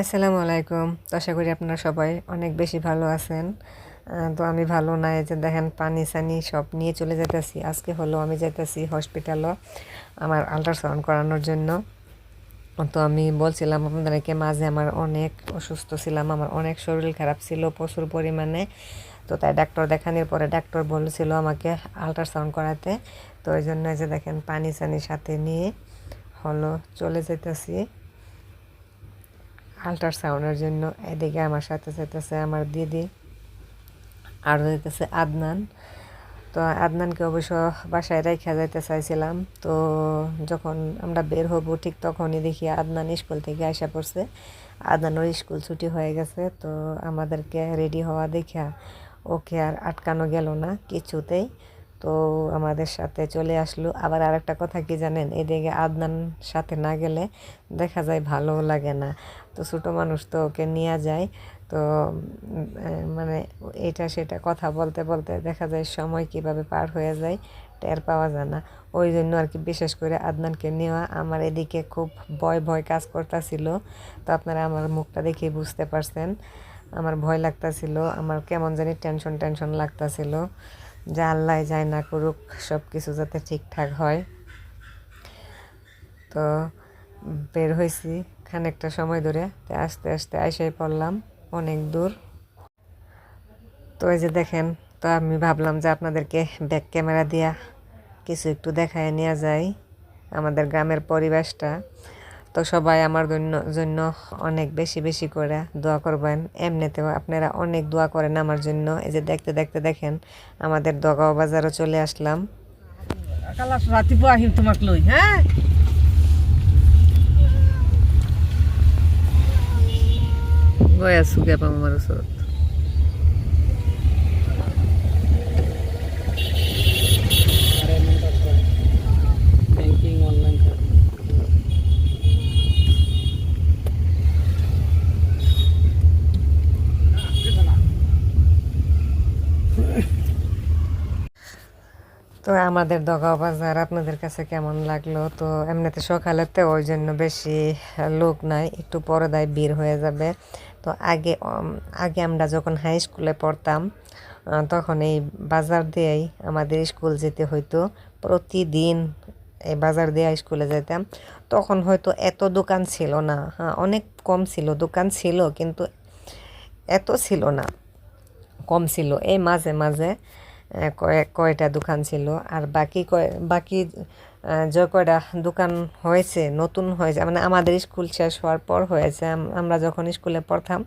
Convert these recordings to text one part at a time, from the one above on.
আসসালামু আলাইকুম। আশা করি আপনারা সবাই অনেক বেশি ভালো আছেন। তো আমি ভালো নাই যে দেখেন পানি সানি সব নিয়ে চলে যেতেছি আজকে হলো আমি যাইতেছি হসপিটালও আমার আল্ট্রাসাউন্ড করানোর জন্য। তো আমি বলছিলাম আপনাদেরকে, মাঝে আমার অনেক অসুস্থ ছিলাম, আমার অনেক শরীর খারাপ ছিল প্রচুর পরিমাণে। তো তাই ডাক্তার দেখানোর পরে ডাক্তার বলেছিল আমাকে আল্ট্রাসাউন্ড করাতে। তো ওই জন্য যে দেখেন পানি সানি সাথে নিয়ে হলো চলে যেতেছি আল্ট্রাসাউন্ডের জন্য। এদিকে আমার সাথে যেতেছে আমার দিদি আর যেতেছে আদনান। তো আদনানকে অবশ্য বাসায় রেখে যাইতে চাইছিলাম। তো যখন আমরা বের হব ঠিক তখনই দেখি আদনান স্কুল থেকে আসা পড়ছে। আদনানোর স্কুল ছুটি হয়ে গেছে, তো আমাদেরকে রেডি হওয়া দেখা ওকে আর আটকানো গেল না কিছুতেই। তো আমাদের সাথে চলে আসলো। আবার আরেকটা কথা কি জানেন? এদিকে আদনান সাথে না গেলে দেখা যায় ভালোও লাগে না। তো ছোটো মানুষ তো ওকে নিয়ে যায়। তো মানে এটা সেটা কথা বলতে বলতে দেখা যায় সময় কীভাবে পার হয়ে যায় টের পাওয়া যায় না। ওই জন্য আর কি বিশেষ করে আদনানকে নেওয়া আমার এদিকে খুব ভয় ভয় কাজ করতেছিল। তো আপনারা আমার মুখটা দেখে বুঝতে পারছেন। আমার ভয় লাগতাছিল। আমার কেমন জানি টেনশন টেনশন লাগতাছিল। যা আল্লাহ যায় না করুক সব কিছু যাতে ঠিকঠাক হয়। তো বের হয়েছি খানিকটা সময় ধরে, তো আস্তে আস্তে আইসাই পড়লাম অনেক দূর। তো এই যে দেখেন, তো আমি ভাবলাম যে আপনাদেরকে ব্যাক ক্যামেরা দিয়া কিছু একটু দেখায় নেওয়া যায় আমাদের গ্রামের পরিবেশটা। তো সবাই আমার জন্য জন্য অনেক বেশি বেশি করে দোয়া করবেন। এমনিতেও আপনারা অনেক দোয়া করেন আমার জন্য। এই যে দেখতে দেখতে দেখেন আমাদের দগাও বাজারও চলে আসলাম। কালা রাতিপুৱা আহিম তোমাক লৈ হ্যাঁ? গৈ আছোঁ আমার মামাৰ ওচৰত বেংকিং অনলাইন তো আমাদের দগা বাজার আপনাদের কাছে কেমন লাগল? তো এমনিতে সকালেতে ওই জন্য বেশি লোক নাই, একটু পরে দায় ভিড় হয়ে যাবে। তো আগে আগে আমরা যখন হাই স্কুলে পড়তাম তখন এই বাজার দিয়েই আমাদের স্কুল যেতে হইতো। প্রতিদিন এই বাজার দিয়ে স্কুলে যেতাম তখন হয়তো এত দোকান ছিল না। হ্যাঁ অনেক কম ছিল, দোকান ছিল, কিন্তু এত ছিল না। কম ছিল। এই মাঝে মাঝে কয়টা দোকান ছিল আর বাকি কয়, বাকি যে কয়টা দোকান হয়েছে, নতুন হয়েছে মানে আমাদের স্কুল শেষ হওয়ার পর হয়েছে আমরা যখন স্কুলে পড়তাম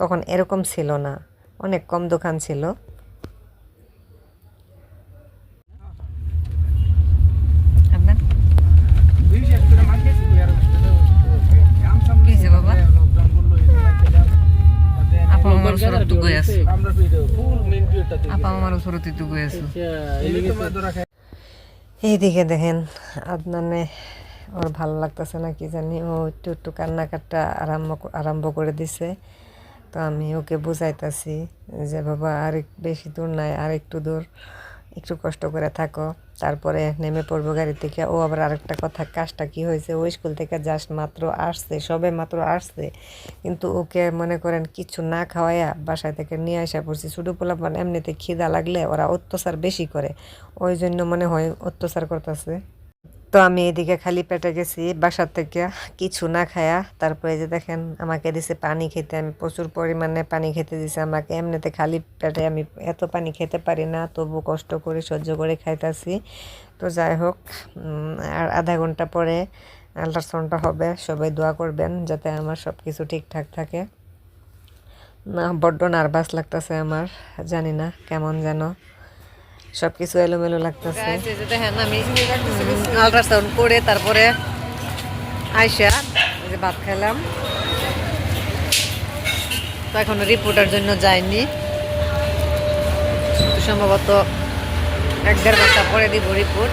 তখন এরকম ছিল না। অনেক কম দোকান ছিল আপনার কি হয়েছে বাবা? আপা আমার ওচৰত তো গৈ আছো। আপা আমার ওচৰত তো গৈ আছো এইদিকে দেখেন আদনানে ওর ভালো লাগতেছে না কি জানি ও একটু একটু কান্নাকাটা আরম্ভ আরম্ভ করে দিছে। তো আমি ওকে বুঝাইতাছি যে বাবা আর এক- বেশি দূর নাই আর একটু দূর। একটু কষ্ট করে থাকো। তারপরে নেমে পড়ব গাড়ি থেকে ও আবার আরেকটা কথা, কাজটা কি হয়েছে? ওই স্কুল থেকে জাস্ট মাত্র আসছে, সবে মাত্র আসছে। কিন্তু ওকে মনে করেন কিছু না খাওয়াইয়া বাসায় থেকে নিয়ে আসা পড়ছি। ছোটো পোলাপান এমনিতে খিদা লাগলে ওরা অত্যাচার বেশি করে। ওই জন্য মনে হয় অত্যাচার করতেছে। তো আমি এদিকে খালি পেটে গেছি বাসার থেকে। কিছু না খায়া তারপরে যে দেখেন আমাকে দিছে পানি খেতে। আমি প্রচুর পরিমাণে পানি খেতে দিছে আমাকে। এমনিতে খালি পেটে আমি এত পানি খেতে পারি না, তবু কষ্ট করে, সহ্য করে খাইতাছি। তো যাই হোক আর আধা ঘণ্টা পরে আল্ট্রাসাউন্ডটা হবে। সবাই দোয়া করবেন যাতে আমার সব কিছু ঠিকঠাক থাকে। না, বড্ড নার্ভাস লাগতেছে আমার, জানি না কেমন যেন। সব কিছু এলোমেলো লাগতেছে। দেখেন, আমি আল্ট্রাসাউন্ড করে তারপরে আইসা যে ভাত খেলাম তো এখনও রিপোর্টের জন্য যাইনি। সম্ভবত এক দেড় ঘণ্টা পরে দিব রিপোর্ট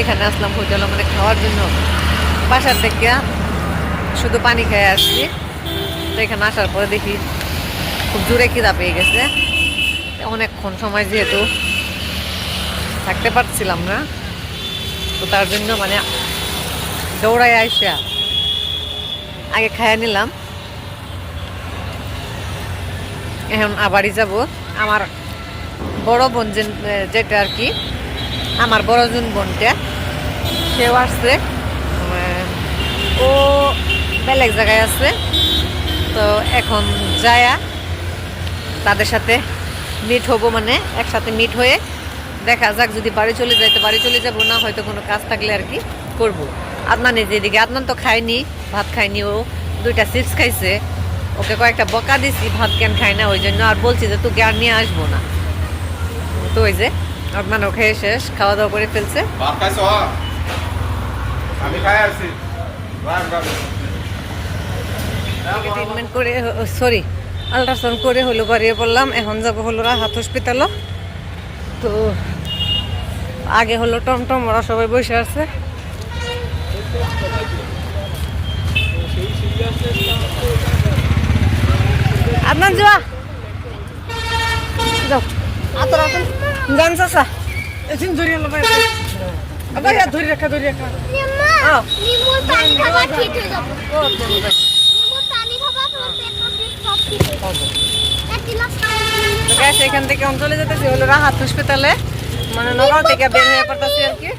এখানে আসলাম হোটেলে মানে খাওয়ার জন্য। বাসার থেকে শুধু পানি খেয়ে আসছি। তো এখানে আসার পরে দেখি খুব জোরে খিদা পেয়ে গেছে। অনেকক্ষণ সময় যেহেতু থাকতে পারছিলাম না, তো তার জন্য মানে দৌড়ায় আইসা আগে খাইয়া নিলাম। এখন আবারই যাব। আমার বড় বোন যেটা আর কি, আমার বড় জন বোনটা, সেও আসছে। ও বেলেগ জায়গায় আছে। তো এখন যায়া তাদের সাথে মিট হব মানে একসাথে মিট হয়ে দেখা যাক যদি বাড়ি চলে যাই তো বাড়ি চলে যাব না হয়তো কোনো কাজ থাকলে আর কি করব। আদনান এই যেদিকে আদনান তো খায়নি ভাত খায়নি ও দুইটা চিপস খাইছে। ওকে কয়েকটা বকা দিছি ভাত কেন খায় না ওই জন্য আর বলছি যে তোকে আর নিয়ে আসব না। তো ওই যে আদনান ও খেয়ে শেষ খাওয়া দাওয়া করে ফেলছে। আমি খাই রাখ। ট্রিটমেন্ট করে সরি আল্ট্রাসাউন্ড করে হলো বাড়িয়ে পড়লাম এখন যাব হলো রাহাত হসপিটালও। তো আগে হলো টমটম ওরা সবাই বসে আছে। আপনার যাওয়া যাও। আতর আতর জান চাচা। এদিন ধরে এলো ভাই। আবার ইয়া ধরে রাখা ধরে রাখা। আও। পানি খাবা ঠিক হয়ে যাবে। নিমুর পানি খাবা তোমার গ্যাস এখান থেকে আমি চলে যেতেছি হলো রাহাত হসপিটালে মানে নগাঁও থেকে বের হয়ে পড়তেছি আর কি।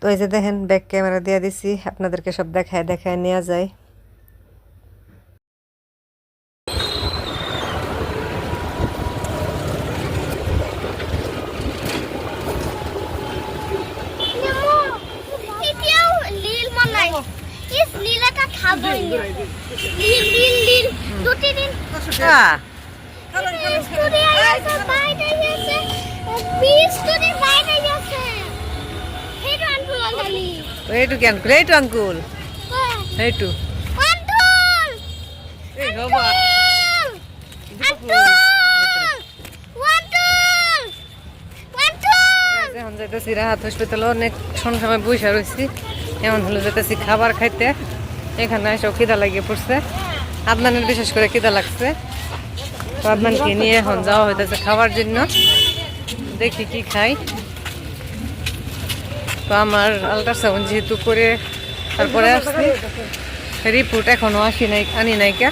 তো এই যে দেখেন ব্যাক ক্যামেরা দিয়ে দিছি। আপনাদেরকে সব দেখায় দেখায় নেওয়া যায়। ইস লীলাটা খাবই না। লীল লীল লীল দুটি দিন তো এইটু এইটু আঙ্কুল এই এখন যাইতেছি রাহাত হসপিটালে অনেক সময় বসে রয়েছি এমন হলো যেতেছি খাবার খাইতে। এখানে এসে খিদা লাগিয়ে পড়ছে। আদনানের বিশেষ করে খিদা লাগছে। তো নিয়ে এখন যাওয়া হইতেছে খাবার জন্য। দেখি কি খাই। তো আমার আল্ট্রাসাউন্ড যেহেতু করে তারপরে আসছি। রিপোর্ট এখনও আসি নাই, আনি নাই কে।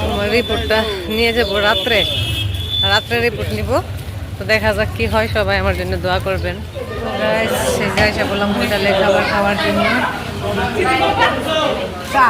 তোমার রিপোর্টটা নিয়ে যাব রাত্রে। রাত্রে রিপোর্ট নিব। তো দেখা যাক কি হয়, সবাই আমার জন্য দোয়া করবেন। Guys, সেই যে এসে বললাম হোটেলে খাবার খাওয়ার জন্য। চা